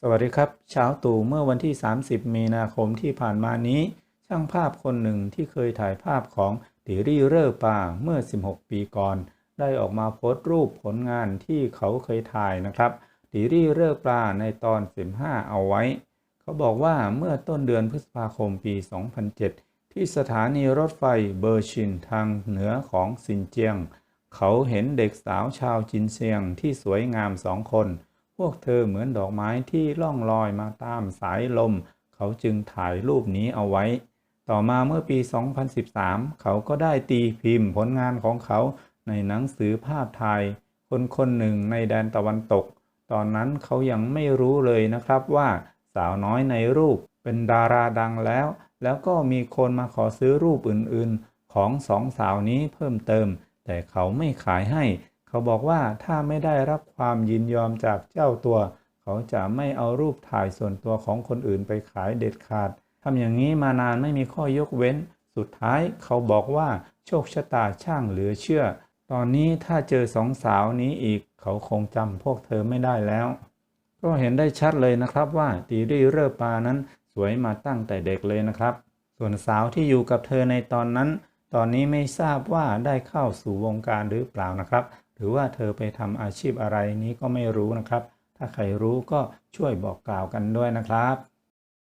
สวัสดีครับ เช้าตู่เมื่อวันที่ 30 มีนาคมที่ผ่านมานี้ ช่างภาพคนหนึ่งที่เคยถ่ายภาพของดิรี่เรอร์ป่าเมื่อ 16 ปีก่อน ได้ออกมาโพสต์รูปผลงานที่เขาเคยถ่ายนะครับดิรี่เรอร์ปลาในตอน 15 เอาไว้ เขาบอกว่าเมื่อต้นเดือนพฤษภาคมปี 2007 ที่สถานีรถไฟเบอร์ชินทางเหนือของซินเจียง เขาเห็นเด็กสาวชาวจินเซียงที่สวยงามสองคน พวกเธอเหมือนดอกไม้ที่ล่องลอยมาตามสายลม เขาจึงถ่ายรูปนี้เอาไว้ ต่อมาเมื่อปี 2013 เขาก็ได้ตีพิมพ์ผลงานของเขาในหนังสือภาพถ่าย คนคนหนึ่งในแดนตะวันตก ตอนนั้นเขายังไม่รู้เลยนะครับว่าสาวน้อยในรูปเป็นดาราดังแล้ว แล้วก็มีคนมาขอซื้อรูปอื่นๆ ของสองสาวนี้เพิ่มเติม แต่เขาไม่ขายให้ เขาบอกว่าถ้าไม่ได้รับความยินยอมจากเจ้าตัว เขาจะไม่เอารูปถ่ายส่วนตัวของคนอื่นไปขายเด็ดขาดทำอย่างนี้มานานไม่มีข้อยกเว้น สุดท้ายเขาบอกว่าโชคชะตาช่างเหลือเชื่อ ตอนนี้ถ้าเจอสองสาวนี้อีก เขาคงจำพวกเธอไม่ได้แล้ว ก็เห็นได้ชัดเลยนะครับว่าตีรี่เรอปานั้นสวยมาตั้งแต่เด็กเลยนะครับ ส่วนสาวที่อยู่กับเธอในตอนนั้น ตอนนี้ไม่ทราบว่าได้เข้าสู่วงการหรือเปล่านะครับ หรือว่าเธอไปทำอาชีพอะไรนี้ก็ไม่รู้นะครับ ถ้าใครรู้ก็ช่วยบอกกล่าวกันด้วยนะครับ